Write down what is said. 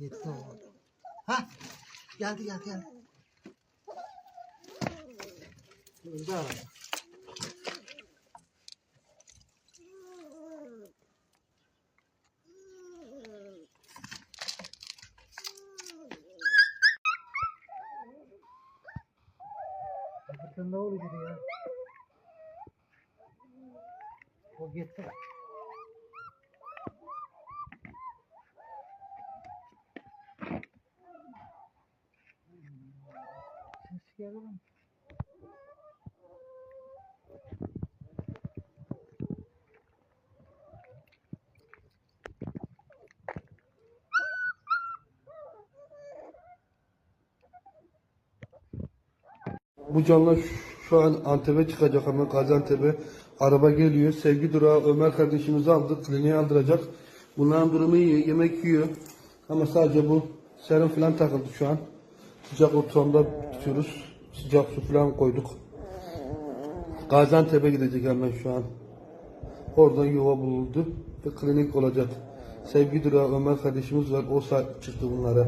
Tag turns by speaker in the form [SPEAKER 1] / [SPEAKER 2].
[SPEAKER 1] Yetti o. Ha? Geldi geldi geldi. Öldü araba. Ne oluyor ya? O gitti. Mu?
[SPEAKER 2] Bu canlı şu- an Antep'e çıkacak ama Gaziantep'e araba geliyor. Sevgi durağı Ömer kardeşimizi aldık. Kliniğe aldıracak. Bunların durumu iyi. Yemek yiyor. Ama sadece bu serum falan takıldı şu an. Sıcak ortamda tutuyoruz. Sıcak su falan koyduk. Gaziantep'e gidecek hemen şu an. Oradan yuva bulundu ve klinik olacak. Sevgi durağı Ömer kardeşimiz var. O çıktı bunlara.